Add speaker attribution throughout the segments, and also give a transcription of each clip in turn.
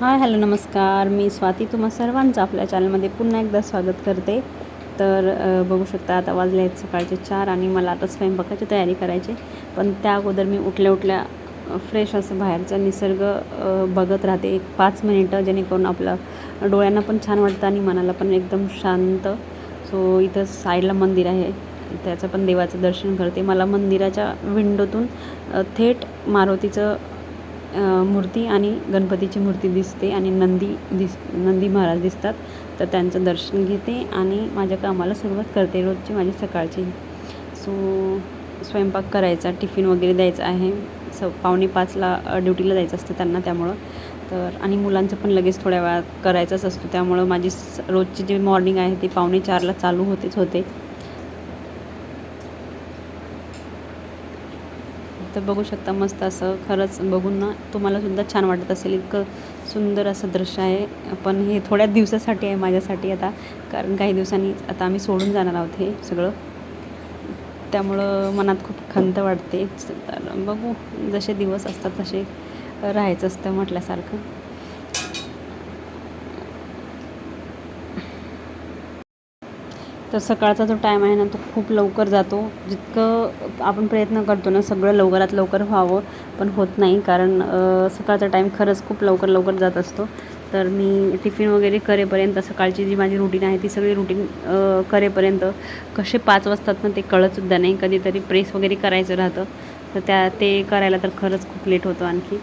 Speaker 1: Hi hello नमस्कार. मी स्वाती. तुम्हा सर्वांचं आपल्या चॅनलमध्ये पुन्हा एकदा स्वागत करते. तर बघू शकता आता वाजले आहेत सकाळचे चार आणि मला आता स्वयंपाकाची तयारी करायची पण त्या अगोदर मी उठल्या उठल्या फ्रेश असं बाहेरचा निसर्ग बघत राहते. एक पाच मिनिटं जेणेकरून आपलं डोळ्यांना पण छान वाटतं आणि मनाला पण एकदम शांत. सो इथं साईडला मंदिर आहे. त्याचं पण देवाचं दर्शन करते. मला मंदिराच्या विंडोतून थेट मारुतीचं मूर्ती आणि गणपतीची मूर्ती दिसते आणि नंदी दिस नंदी महाराज दिसतात. तर त्यांचं दर्शन घेते आणि माझ्या कामाला सुरुवात करते रोजची माझी सकाळची. सो स्वयंपाक करायचा टिफिन वगैरे द्यायचा आहे. स पावणे पाचला ड्युटीला जायचं असतं त्यांना त्यामुळं. तर आणि मुलांचं पण लगेच थोड्या वेळात करायचंच असतो. त्यामुळं माझी स रोजची जी मॉर्निंग आहे ती पावणे चारला चालू होतेच होते. तर बघू शकता मस्त असं खरंच बघून ना तुम्हाला सुद्धा छान वाटत असेल. इतकं सुंदर असं दृश्य आहे. पण हे थोड्या दिवसासाठी आहे माझ्यासाठी आता. कारण काही दिवसांनी आता आम्ही सोडून जाणार आहोत हे सगळं. त्यामुळं मनात खूप खंत वाटते. तर बघू जसे दिवस असतात तसे राहायचं असतं म्हटल्यासारखं. तर सकाळचा जो टाईम आहे ना तो खूप लवकर जातो. जितकं आपण प्रयत्न करतो ना सगळं लवकरात लवकर व्हावं पण होत नाही. कारण सकाळचा टाईम खरंच खूप लवकर लवकर जात असतो. तर मी टिफिन वगैरे करेपर्यंत सकाळची जी माझी रुटीन आहे ती सगळी रुटीन करेपर्यंत कसे पाच वाजतात ना ते कळतसुद्धा नाही. कधीतरी प्रेस वगैरे करायचं राहतं. तर त्या ते करायला तर खरंच खूप लेट होतं आणखी.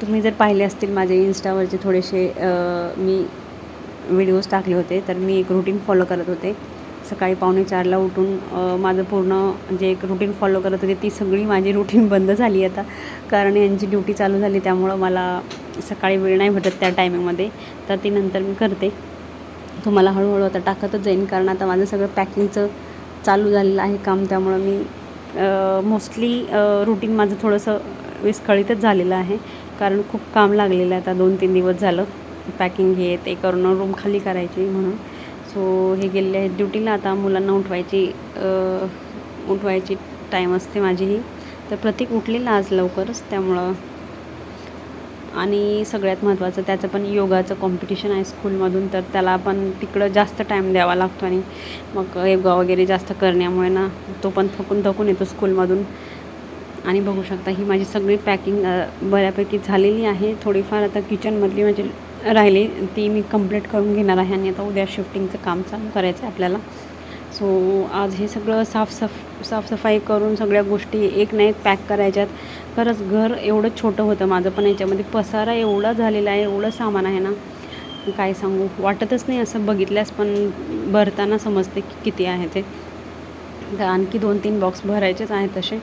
Speaker 1: तुम्ही जर पाहिले असतील माझे इन्स्टावरचे थोडेसे मी व्हिडिओज टाकले होते तर मी एक रुटीन फॉलो करत होते. सकाळी पावणे चारला उठून माझं पूर्ण जे एक रुटीन फॉलो करत होते ती सगळी माझी रुटीन बंद झाली आता. कारण यांची ड्युटी चालू झाली त्यामुळं मला सकाळी वेळ नाही भेटत त्या टायमिंगमध्ये तर ती नंतर मी करते. तुम्हाला हळूहळू आता टाकतच जाईन कारण आता माझं सगळं पॅकिंगचं चालू झालेलं आहे काम त्यामुळं मी मोस्टली रुटीन माझं थोडंसं विस्कळीतच झालेलं आहे. कारण खूप काम लागलेलं आहे आता दोन तीन दिवस झालं. पॅकिंग हे ते करून रूम खाली करायची म्हणून. सो हे गेलेले आहेत ड्युटीला. आता मुलांना उठवायची उठवायची टाईम असते माझी ही तर प्रतीक उठलेला आज लवकरच त्यामुळं. आणि सगळ्यात महत्त्वाचं त्याचं पण योगाचं कॉम्पिटिशन आहे स्कूलमधून तर त्याला पण तिकडं जास्त टाईम द्यावा लागतो आणि मग योगा वगैरे जास्त करण्यामुळे ना तो पण थकून थकून येतो स्कूलमधून आणि बघू शकता ही माझी सगळी पॅकिंग बऱ्यापैकी झालेली आहे. थोडीफार आता किचनमधली म्हणजे राहिली. ती मी कंप्लीट करून घेणार आहे आणि आता उद्या शिफ्टिंगचं काम चालू करायचं आहे आपल्याला. सो आज हे सगळं साफसफ साफसफाई करून सगळ्या गोष्टी एक ना एक पॅक करायच्यात. खरंच घर एवढं छोटं होतं माझं पण याच्यामध्ये पसारा एवढा झालेला आहे एवढं सामान आहे ना. काय सांगू? वाटतच नाही असं बघितल्यास पण भरताना समजते की किती आहे ते. तर आणखी दोन तीन बॉक्स भरायचेच आहेत तसे.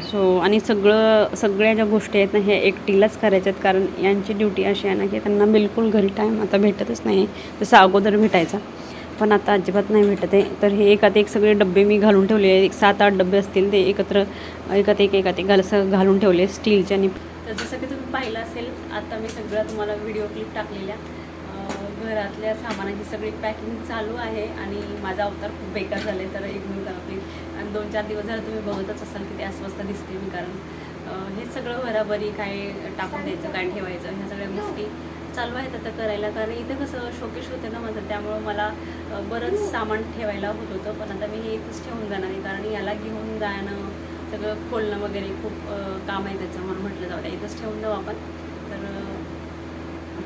Speaker 1: सो आणि सगळं सगळ्या ज्या गोष्टी आहेत ना ह्या एकटीलाच करायच्यात कारण यांची ड्युटी अशी आहे ना की त्यांना बिलकुल घरी टाईम आता भेटतच नाही. जसं अगोदर भेटायचा. पण आता अजिबात नाही भेटत आहे. तर हे एकात एक सगळे डबे मी घालून ठेवले आहे एक सात आठ डबे असतील ते एकत्र एकात एक एकात एक घाल घालून ठेवले स्टीलच्या आणि तर जसं की तुम्ही पाहिलं असेल आता मी सगळं तुम्हाला व्हिडिओ क्लिप टाकलेल्या. घरातल्या सामानाची सगळी पॅकिंग चालू आहे आणि माझा अवतार खूप बेकार झाले तर एक मिनिट दोन चार दिवस झालं तुम्ही बघतच असाल की ते अस्वस्थ दिसते मी कारण हे सगळं घराबरी काय टाकून द्यायचं काय ठेवायचं ह्या सगळ्या गोष्टी चालू आहेत आता करायला. कारण इथं कसं शोकेश होतं ना माझं त्यामुळं मला बरंच सामान ठेवायला होत होतं पण आता मी हे इथंच ठेवून जाणार आहे. कारण याला घेऊन जाणं सगळं खोलणं वगैरे खूप काम आहे त्याचं म्हणून म्हटलं जाऊ द्या इथंच ठेवून जाऊ आपण. तर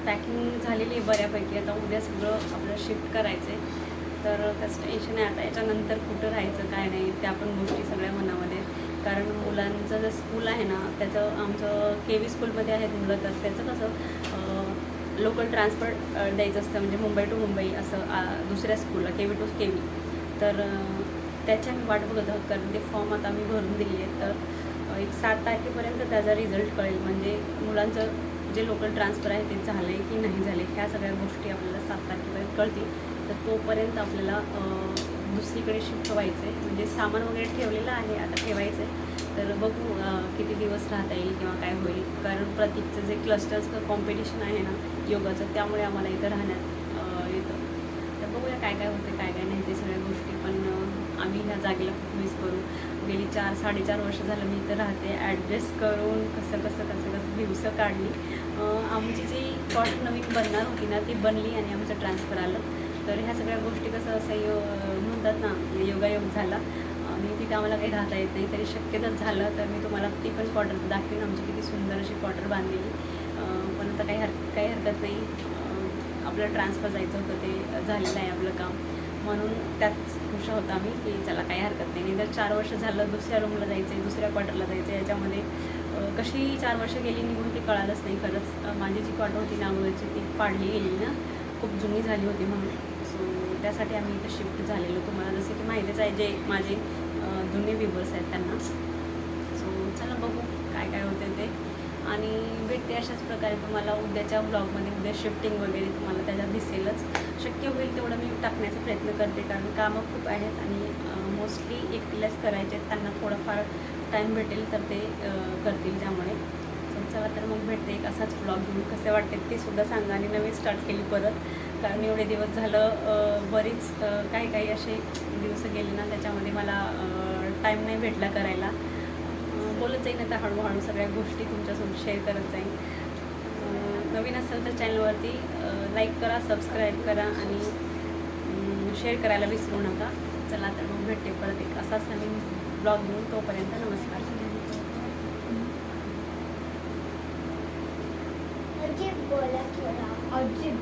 Speaker 1: पॅकिंग झालेली आहे बऱ्यापैकी. आता उद्या सगळं आपलं शिफ्ट करायचं आहे तर त्याचं टेन्शन आहे. आता याच्यानंतर कुठं राहायचं काय नाही त्या पण गोष्टी सगळ्या मनामध्ये कारण मुलांचं जे स्कूल आहे ना त्याचं आमचं के व्ही स्कूलमध्ये आहेत मुलं तर त्याचं कसं लोकल ट्रान्सपोर्ट द्यायचं असतं. म्हणजे मुंबई टू मुंबई असं दुसऱ्या स्कूलला K V two K V तर त्याच्या त्याची आम्ही वाट बघत आहोत. कारण ते फॉर्म आता आम्ही भरून दिली आहेत. तर एक सात तारखेपर्यंत त्याचा रिझल्ट कळेल. म्हणजे मुलांचं जे लोकल ट्रान्सफर आहे ते झालं आहे की नाही झाले ह्या सगळ्या गोष्टी आपल्याला सात तारखेपर्यंत कळतील. तर तोपर्यंत आपल्याला दुसरीकडे शिफ्ट व्हायचं आहे म्हणजे सामान वगैरे ठेवलेलं आहे आता ठेवायचं आहे तर बघू किती दिवस राहता येईल किंवा काय होईल. कारण प्रतीकचं जे क्लस्टर्सचं कॉम्पिटिशन आहे ना योगाचं त्यामुळे आम्हाला इथं राहण्यात येतं. तर बघूया काय काय होतं काय काय नाही ते सगळ्या गोष्टी. पण आम्ही ह्या जागेला खूप मिस करू. गेली चार साडेचार वर्ष झालं मी इथं राहते. ॲडजस्ट करून कसं कसं कसं कसं दिवसं काढली. आमची जी कॉट नवीन बनणार होती ना ती बनली आणि आमचं ट्रान्सफर आलं. तर ह्या सगळ्या गोष्टी कसं असं यो म्हणतात ना योगायोग झाला. आणि तिथे आम्हाला काही राहता येत नाही तरी शक्य जर झालं. तर मी तुम्हाला ती पण क्वार्टर दाखवीन. आमची किती सुंदर अशी क्वार्टर बांधलेली. पण आता काही हर काही हरकत नाही. आपलं ट्रान्सफर जायचं होतं ते झालेलं आहे आपलं काम. म्हणून त्यात खुश होतो आम्ही की चला काही हरकत नाही. नाही तर चार वर्ष झालं दुसऱ्या रूमला जायचं आहे दुसऱ्या क्वार्टरला जायचं आहे याच्यामध्ये कशी चार वर्ष गेली निघून ते कळालंच नाही. खरंच माझी जी क्वार्टर होती नागोदरची ती पाडली गेली ना. खूप जुनी झाली होती म्हणून. त्यासाठी आम्ही इथं शिफ्ट झालेलो. तुम्हाला जसं की माहितीच आहे जे माझे जुने व्ह्युअर्स आहेत त्यांना. सो चला बघू काय काय होते ते. आणि भेटते अशाच प्रकारे तुम्हाला उद्याच्या ब्लॉगमध्ये उद्या शिफ्टिंग वगैरे तुम्हाला त्याच्यात दिसेलच. शक्य होईल तेवढं मी टाकण्याचा प्रयत्न करते कारण कामं खूप आहेत आणि मोस्टली एकटीलाच करायचे आहेत. त्यांना थोडंफार टाईम भेटेल तर ते करतील त्यामुळे. So, चला तर मग भेटते एक असाच ब्लॉग घेऊन. कसे वाटते ते सुद्धा सांगा आणि नवीन स्टार्ट केली परत. कारण एवढे दिवस झालं बरीच काही काही असे दिवस गेले ना त्याच्यामध्ये मला टाईम नाही भेटला करायला. बोलत जाईन आता हळूहळू सगळ्या गोष्टी तुमच्यासोबत शेअर करत जाईन. नवीन असेल तर चॅनलवरती लाईक करा सबस्क्राईब करा आणि शेअर करायला विसरू नका. चला तर मग भेटते परत एक असाच नवीन ब्लॉग घेऊन. तोपर्यंत नमस्कार.
Speaker 2: acib boleh kira. Acib.